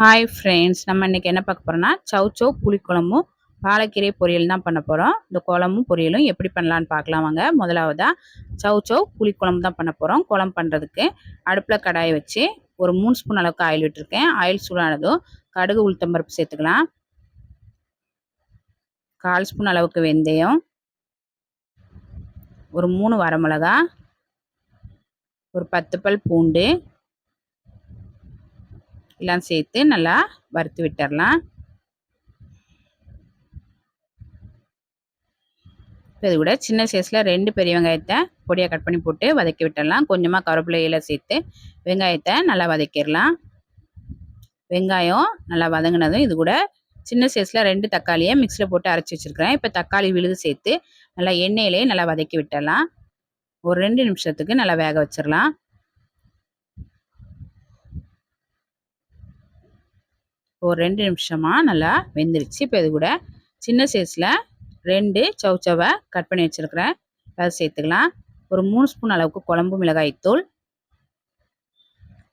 Hi friends நம்ம இன்றைக்கி என்ன பார்க்க போகிறோம்னா சவுச்சோ புளிக்குழம்பும் பாலக்கீரை பொரியல் தான் பண்ண போகிறோம் இந்த குழம்பும் பொரியலும் எப்படி பண்ணலான்னு பார்க்கலாம் வாங்க. முதலாவதாக சவுச்சோ புளிக்குழம்பு தான் பண்ண போகிறோம் குழம்பு பண்ணுறதுக்கு அடுப்பில் கடாயை வச்சு ஒரு மூணு ஸ்பூன் அளவுக்கு ஆயில் விட்டுருக்கேன். ஆயில் சூடானதும் கடுகு உளுத்தம்பருப்பு சேர்த்துக்கலாம். கால் ஸ்பூன் அளவுக்கு வெந்தயம். ஒரு மூணு வரமிளகா. ஒரு பத்து பல் பூண்டு. எல்லாம் சேர்த்து நல்லா வறுத்து விட்டுடலாம் இப்போ இது கூட சின்ன சைஸில் ரெண்டு பெரிய வெங்காயத்தை பொடியாக கட் பண்ணி போட்டு வதக்கி விட்டுடலாம் கொஞ்சமாக கருவேப்பிலையில் சேர்த்து வெங்காயத்தை நல்லா வதக்கிடலாம். வெங்காயம் நல்லா வதங்கினதும் இது கூட சின்ன சைஸில் ரெண்டு தக்காளியை மிக்சியில் போட்டு அரைச்சி வச்சுருக்கிறேன். இப்போ தக்காளி விழுது சேர்த்து நல்லா எண்ணெயிலே நல்லா வதக்கி விட்டுடலாம் ஒரு ரெண்டு நிமிஷத்துக்கு நல்லா வேக வச்சிடலாம். ஒரு ரெண்டு நிமிஷமாக நல்லா வெந்துருச்சு. இப்போ இது கூட சின்ன சைஸில் ரெண்டு சவுச்சவை கட் பண்ணி வச்சுருக்கிறேன். அதை சேர்த்துக்கலாம். ஒரு மூணு ஸ்பூன் அளவுக்கு குழம்பு மிளகாய் தூள்.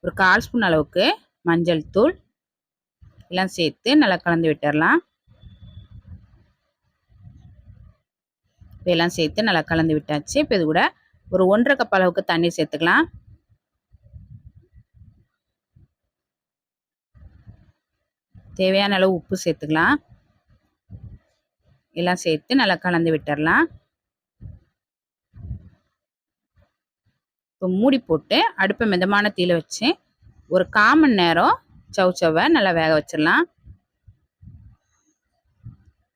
ஒரு கால் ஸ்பூன் அளவுக்கு மஞ்சள் தூள். எல்லாம் சேர்த்து நல்லா கலந்து விட்டுடலாம் எல்லாம் சேர்த்து நல்லா கலந்து விட்டாச்சு. இப்போ இது கூட ஒரு ஒன்றரை கப் அளவுக்கு தண்ணி சேர்த்துக்கலாம். தேவையான அளவு உப்பு சேர்த்துக்கலாம். எல்லாம் சேர்த்து நல்லா கலந்து விட்டுடலாம் இப்போ மூடி போட்டு அடுப்பை மிதமான தீயில வச்சு ஒரு காமன் நேரம் சவுச்சவை நல்லா வேக வச்சிடலாம்.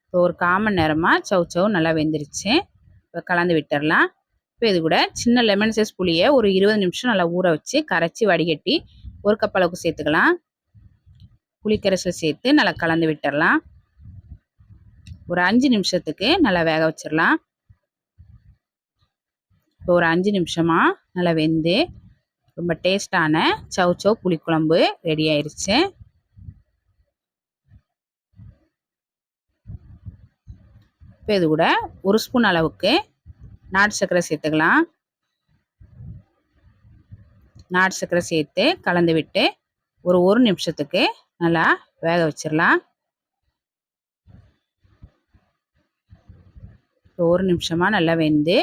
இப்போ ஒரு காமன் நேரமாக சவுச்சவு நல்லா வெந்துருச்சு. இப்போ கலந்து விட்டுடலாம் இப்போ இது கூட சின்ன லெமன் சைஸ் புளியை ஒரு இருபது நிமிஷம் நல்லா ஊற வச்சு கரைச்சி வடிகட்டி ஒரு கப் அளவுக்கு சேர்த்துக்கலாம். புளிக்கரைசல் சேர்த்து நல்லா கலந்து விட்டுடலாம் ஒரு அஞ்சு நிமிஷத்துக்கு நல்லா வேக வச்சிடலாம் இப்போ ஒரு அஞ்சு நிமிஷமாக நல்லா வெந்து ரொம்ப டேஸ்டான சவு சவு புளிக்குழம்பு ரெடி ஆயிடுச்சு இப்போ இது கூட ஒரு ஸ்பூன் அளவுக்கு நாட்டு சர்க்கரை சேர்த்துக்கலாம். நாட்டு சர்க்கரை சேர்த்து கலந்து விட்டு ஒரு ஒரு நிமிஷத்துக்கு நல்லா வேக வச்சிடலாம் ஒரு நிமிஷமாக நல்லா வெந்து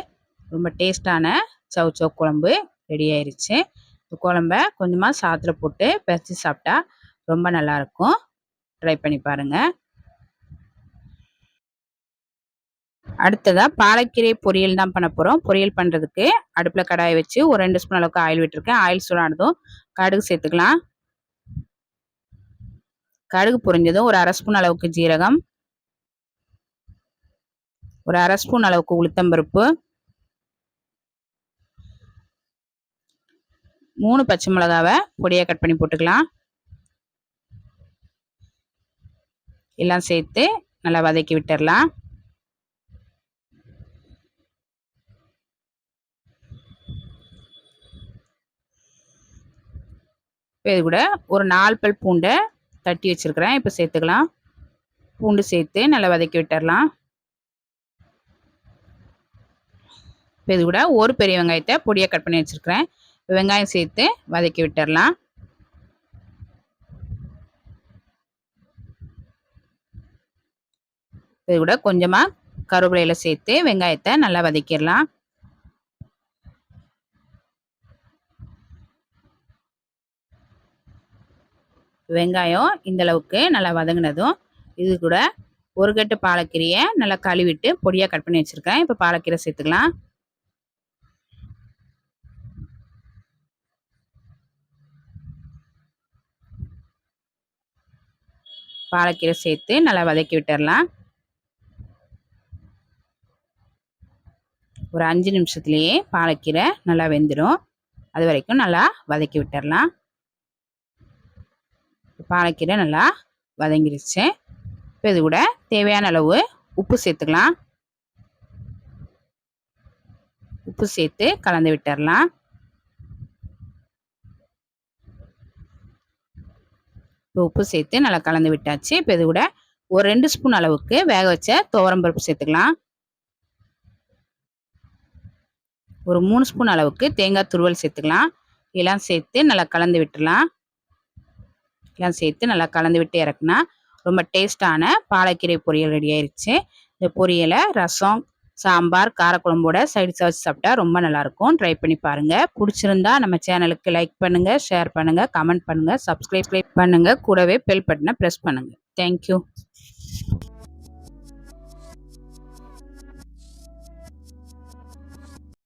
ரொம்ப டேஸ்டான சவு சவு குழம்பு ரெடி ஆயிடுச்சு இந்த குழம்ப கொஞ்சமாக சாத்தில் போட்டு பறித்து சாப்பிட்டா ரொம்ப நல்லாயிருக்கும் ட்ரை பண்ணி பாருங்கள் அடுத்ததாக பாலக்கீரை பொரியல் தான் பண்ண போகிறோம் பொரியல் பண்ணுறதுக்கு அடுப்பில் கடாயை வச்சு ஒரு ரெண்டு ஸ்பூன் அளவுக்கு ஆயில் விட்டுருக்கேன். ஆயில் சூடானதும் கடுகு சேர்த்துக்கலாம். கடுகு பொரிஞ்சதும் ஒரு அரை ஸ்பூன் அளவுக்கு ஜீரகம் ஒரு அரை ஸ்பூன் அளவுக்கு உளுத்தம்பருப்பு மூணு பச்சை மிளகாவை பொடியாக கட் பண்ணி போட்டுக்கலாம். எல்லாம் சேர்த்து நல்லா வதக்கி விட்டுடலாம் இது கூட ஒரு நாலு பல் பூண்டை தட்டி வச்சுருக்கிறேன். இப்போ சேர்த்துக்கலாம். பூண்டு சேர்த்து நல்லா வதக்கி விட்டுடலாம் இப்போ இது கூட ஒரு பெரிய வெங்காயத்தை பொடியாக கட் பண்ணி வச்சுருக்கிறேன். வெங்காயம் சேர்த்து வதக்கி விட்டுடலாம் இது கூட கொஞ்சமாக கருவேப்பிலையில் சேர்த்து வெங்காயத்தை நல்லா வதக்கிடலாம். வெங்காயம் இந்த அளவுக்கு நல்லா வதங்கினதும் இது கூட ஒரு கட்டு பாலக்கீரையை நல்லா கழுவிட்டு பொடியாக கட் பண்ணி வச்சுருக்கேன். இப்போ பாலக்கீரை சேர்த்துக்கலாம். பாலக்கீரை சேர்த்து நல்லா வதக்கி விட்டுடலாம் ஒரு அஞ்சு நிமிஷத்துலேயே பாலக்கீரை நல்லா வெந்துடும் அது வரைக்கும் நல்லா வதக்கி விட்டுடலாம் பாலக்கீரை நல்லா வதங்கிருச்சு. இப்போ இது கூட தேவையான அளவு உப்பு சேர்த்துக்கலாம். உப்பு சேர்த்து கலந்து விட்டுடலாம் இப்போ உப்பு சேர்த்து நல்லா கலந்து விட்டாச்சு. இப்போ இது கூட ஒரு ரெண்டு ஸ்பூன் அளவுக்கு வேக வச்ச துவரம்பருப்பு சேர்த்துக்கலாம். ஒரு மூணு ஸ்பூன் அளவுக்கு தேங்காய் துருவல் சேர்த்துக்கலாம். இதெல்லாம் சேர்த்து நல்லா கலந்து விட்டுடலாம் எல்லாம் சேர்த்து நல்லா கலந்து விட்டு இறக்குனா ரொம்ப டேஸ்டான பாலக்கீரை பொரியல் ரெடி ஆயிடுச்சு இந்த பொரியலை ரசம் சாம்பார் காரக்குழம்போட சைடு வச்சு சாப்பிட்டா ரொம்ப நல்லாயிருக்கும். ட்ரை பண்ணி பாருங்கள் பிடிச்சிருந்தா நம்ம சேனலுக்கு லைக் பண்ணுங்கள் ஷேர் பண்ணுங்கள் கமெண்ட் பண்ணுங்கள் சப்ஸ்கிரைப் பண்ணுங்கள் கூடவே பெல் பட்டனை ப்ரெஸ் பண்ணுங்கள் தேங்க்யூ